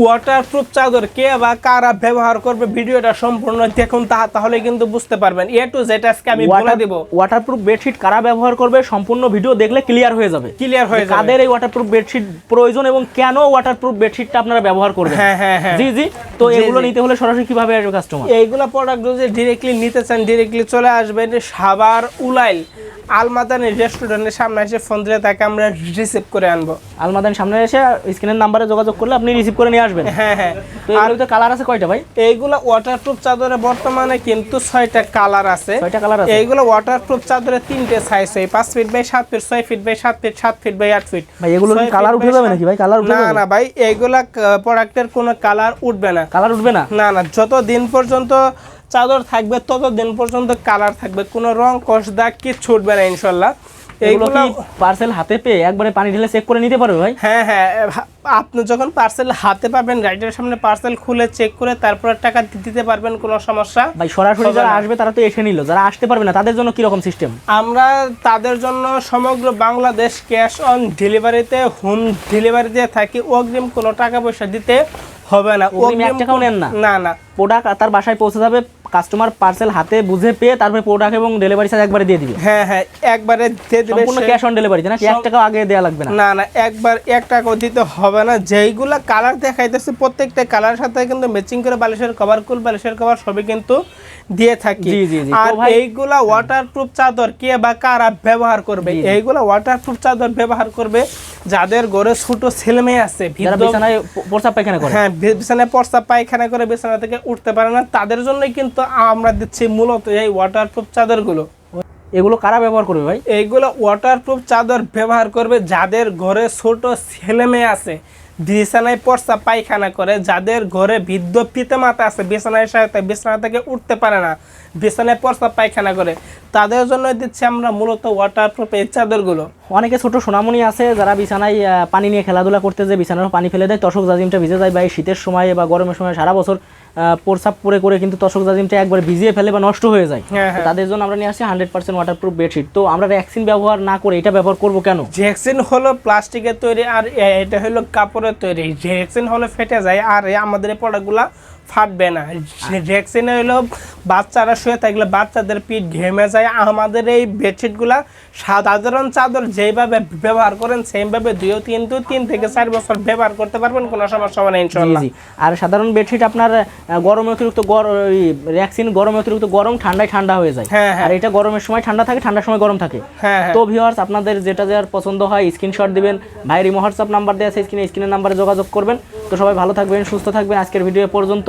Waterproof চাদর কে বা কারা ব্যবহার করবে ভিডিওটা সম্পূর্ণ দেখুন তা তাহলে কিন্তু বুঝতে পারবেন। এ টু জেড আজকে আমি বলে দিব। ওয়াটারপ্রুফ বেডশিট কারা ব্যবহার করবে সম্পূর্ণ ভিডিও দেখলে ক্লিয়ার হয়ে যাবে। ক্লিয়ার হয়ে যাবে। কাদের এই ওয়াটারপ্রুফ বেডশিট প্রয়োজন এবং কেন ওয়াটারপ্রুফ বেডশিটটা আপনারা ব্যবহার করবেন। হ্যাঁ হ্যাঁ হ্যাঁ। জি জি। তো এগুলো নিতে হলে সরাসরি কীভাবে আসবে কাস্টমার এইগুলা প্রোডাক্ট যদি ডিরেক্টলি নিতে চান ডিরেক্টলি চলে আসবেন সাবার উলাইল আলমাদানি রেস্টুরেন্টের সামনে এসে ফোন দিলে তাকে আমরা রিসিভ করে আনব। আলমাদান সামনে এসে স্ক্রিনের নাম্বারে যোগাযোগ করলে আপনি রিসিভ করে নিয়ে আসবেন? হ্যাঁ হ্যাঁ। তো কালার আছে কয়টা ভাই? এইগুলা ওয়াটারপ্রুফ চাদরে বর্তমানে কিন্তু ছয়টা কালার আছে। ছয়টা কালার আছে? এইগুলো ওয়াটারপ্রুফ চাদরে তিনটে সাইজ হয় পাঁচ ফিট বাই সাত ফিট ছয় ফিট বাই সাত ফিট সাত ফিট বাই আট ফিট ভাই এগুলো কালার উঠে যাবে নাকি ভাই? কালার উঠে না না ভাই প্রোডাক্টের কোনো কালার উঠবে না। কালার উঠবে না? না না যত দিন পর্যন্ত চাদর থাকবে তত দিন পর্যন্ত কালার থাকবে। কোনো রং কষ দাগ কিচ্ছু উঠবে না ইনশাল্লাহ। এইগুলো কি পার্সেল হাতে পেয়ে একবারে পানি ঢেলে চেক করে নিতে পারবে ভাই? হ্যাঁ হ্যাঁ আপনি যখন পার্সেল হাতে পাবেন রাইডের সামনে পার্সেল খুলে চেক করে তারপর টাকা দিতে পারবেন কোনো সমস্যা? ভাই সরাসরি যারা আসবে তারা তো এসে নিল যারা আসতে পারবে না তাদের জন্য কি রকম সিস্টেম আমরা তাদের জন্য সমগ্র বাংলাদেশ ক্যাশ অন ডেলিভারিতে হোম ডেলিভারি দিয়ে থাকি অগ্রিম কোনো টাকা পয়সা দিতে হবে না। অগ্রিম এক টাকাও নেন না? না না। প্রোডাক্ট তার বাসায় পৌঁছে যাবে কাস্টমার পার্সেল হাতে বুঝে পেয়ে তারপরে প্রোডাক্ট এবং ডেলিভারি চার্জ একবারে দিয়ে দিবে। হ্যাঁ হ্যাঁ একবারে দিয়ে দিবে সম্পূর্ণ ক্যাশ অন ডেলিভারি নাকি এক টাকা আগে দেওয়া লাগবে না। না না একবার এক টাকাও দিতে হবে না। যেইগুলা কালার দেখাইতেছে প্রত্যেকটা কালার সাথে কিন্তু ম্যাচিং করে বালিশের কভার কুল বালিশের কভার সবই কিন্তু দিয়ে থাকি। জি, জি, জি। আর এইগুলা ওয়াটারপ্রুফ চাদর কে বা কারা ব্যবহার করবে। এইগুলা ওয়াটারপ্রুফ চাদর ব্যবহার করবে যাদের ঘরে ছোট ছেলে মেয়ে আছে বিছানায় প্রস্রাব পায়খানা করে। হ্যাঁ বিছানায় প্রস্তাব পায়খানা করে বিছানা থেকে উঠতে পারে না তাদের জন্যই কিন্তু আমরা দিচ্ছি মূলত এই ওয়াটারপ্রুফ চাদরগুলো। এগুলো কারা ব্যবহার করবে ভাই? এইগুলো ওয়াটারপ্রুফ চাদর ব্যবহার করবে যাদের ঘরে ছোট ছেলে মেয়ে আছে। বিছানায় পর্সা পায়খানা করে যাদের ঘরে বৃদ্ধ পিতামাতা আছে বিছানায় সাথে বিছানা থেকে উঠতে পারে না বিছানায় পর্সা পায়খানা করে। তাদের জন্য দিচ্ছি আমরা মূলত ওয়াটারপ্রুফ এই চাদরগুলো। অনেকে ছোট সোনামণি আছে যারা বিছানায় পানি নিয়ে খেলাধুলা করতে যে বিছানার পানি ফেলে দেয় তশক জাজিমটা ভিজে যায় বা এই শীতের সময় বা গরমের সময় সারা বছর আহ, প্রস্রাব করে কিন্তু তশক জাজিমটা একবার ভিজিয়ে ফেলে বা নষ্ট হয়ে যায়। হ্যাঁ, হ্যাঁ। তাদের জন্য আমরা নিয়ে আসি হান্ড্রেড পার্সেন্ট ওয়াটারপ্রুফ বেডশিট তো আমরা ভ্যাকসিন ব্যবহার না করে এটা ব্যবহার করব কেন? জ্যাকসিন হলো প্লাস্টিকের তৈরি আর এটা হলো কাপড়ের তৈরি। জ্যাকসিন হলো ফেটে যায়। আর আমাদের এই প্রোডাক্টগুলা ফাটবে না। জ্যাকসিন হলো বাচ্চারা শুয়ে থাকলে বাচ্চাদের পিঠ ঘেমে যায়। আমাদের এই বেডশিটগুলা সাধারণ চাদর যেভাবে ব্যবহার করেন সেইভাবে দুইও কিন্তু তিন থেকে চার বছর ব্যবহার করতে পারবেন কোনো সমস্যা হবে না ইনশাল্লাহ আর সাধারণ বেডশিট আপনার গরমে অতিরিক্ত ভ্যাকসিন গরমে অতিরিক্ত গরম ঠান্ডায় ঠান্ডা হয়ে যায়। হ্যাঁ, হ্যাঁ। আর এটা গরমের সময় ঠান্ডা থাকে ঠান্ডার সময় গরম থাকে। হ্যাঁ হ্যাঁ। তো ভিউয়ার্স আপনাদের যেটা যার পছন্দ হয় স্ক্রিনশট দিবেন। ভাইয়ের হোয়াটসঅ্যাপ নাম্বার দেওয়া আছে স্ক্রিনে স্ক্রিনের নাম্বারে যোগাযোগ করবেন। তো সবাই ভালো থাকবেন সুস্থ থাকবেন। আজকের ভিডিও পর্যন্ত